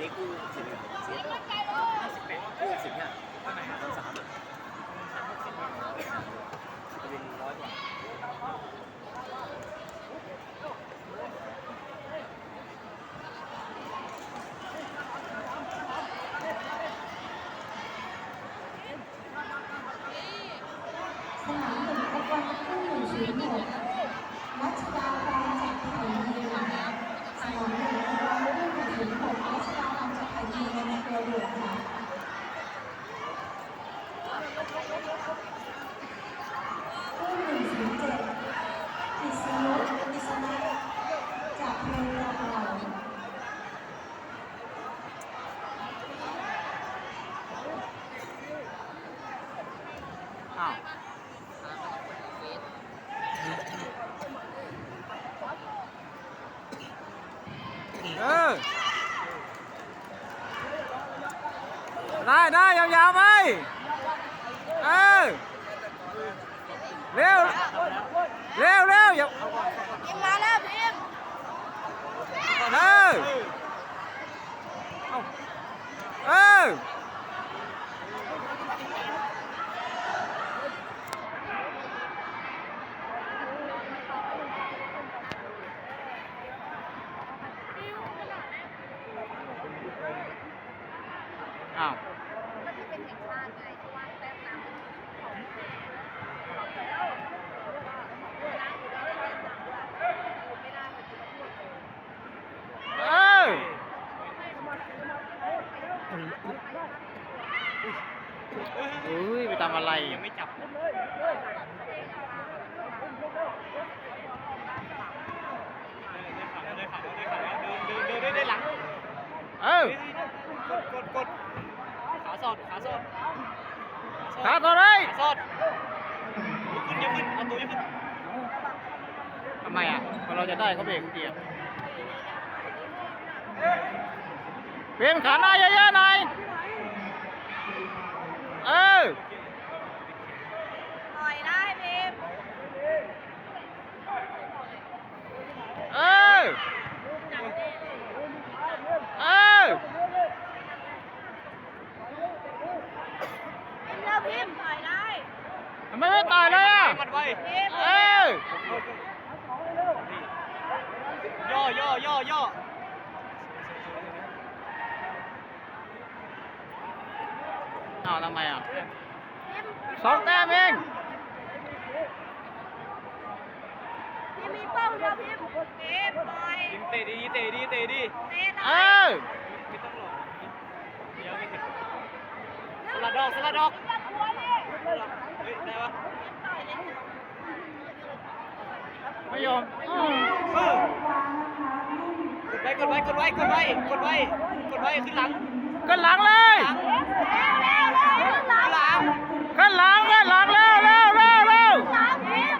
นี่คู่สิบเอ็ดสิบห้าสิบแปดคู่สิบห้าข้างไหนครับสามจะเป็นร้อยกว่าสนามหนึ่งตะวันคู่หนึ่งศูนย์หกรัชดาพรจากไทยยีสนามหนึ่งตะวันคู่หนึ่งศูนย์หกรัชดาพรจากไทยยีในเครือเดือดค่ะคู่หนึ่งศูนย์เจ็ดกิษณุกิษณะจากเพลงกระเป๋า อ้าวเออได้ได้ยาวๆไปเออเร็วเร็วเร็วอย่าพิมมาแล้วพิมเออเออ อ้าว ก็ที่เป็นแห่งชาติไงเพราะว่าแต้มน้ำมันของไม่ได้มันจะพูดเอออุ้ยไปทำอะไรยังไม่จับได้ขาได้ขาได้ขาเดินเดินเดินได้หลัง เออกดกด กดขาสอดขาสอดขาตัวเลยขาสอดขึ้นยกขึ้นเอาตัวยกขึ้นทำไมอะพอเราจะได้เขาเบรกเกียร์เปลี่ยนขาหน้าเยอะๆหน่อยเออ ปล่อยได้พิม เออ เออ พิมแล้วพิมปล่อยได้ ทำ ไมไม่ต่อยเลยอะมันไว้พิมเออย่อย่อย่อย่ออ้าวทำไมอะพิมสองแต้มเองพิมมีเป้าเดียวพิมพิมปล่อยยิงเตะดีเตะดีเตะดีเตะหน่เออยอไม่ต้องหลอกเดี๋ยวไม่ถึงสลัดดอกสลัดดอกเฮ้ย ได้ปะไม่ยอมอืมเออวางนะคะนุ่มกดไว้กดไว้กดไว้กดไว้กดไว้กดไว้ขึ้นหลังขึ้นหลังเลยหลังเร็วเร็วเร็วขึ้นหลังหลังขึ้นหลังขึ้นหลังเร็วเร็วเร็วเร็วขึ้นหลังพิม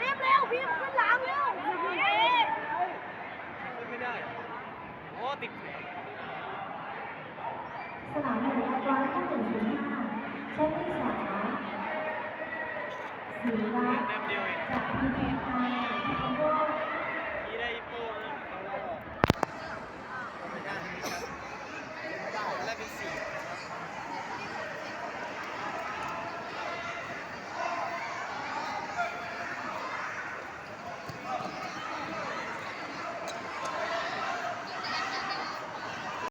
พิมเร็วพิมขึ้นหลังเร็วพิมขึ้นไม่ได้โอ้ติดแขนสนามหนึ่งตะวันคู่หนึ่งศูนย์ห้าเซตที่ ถึงเวลา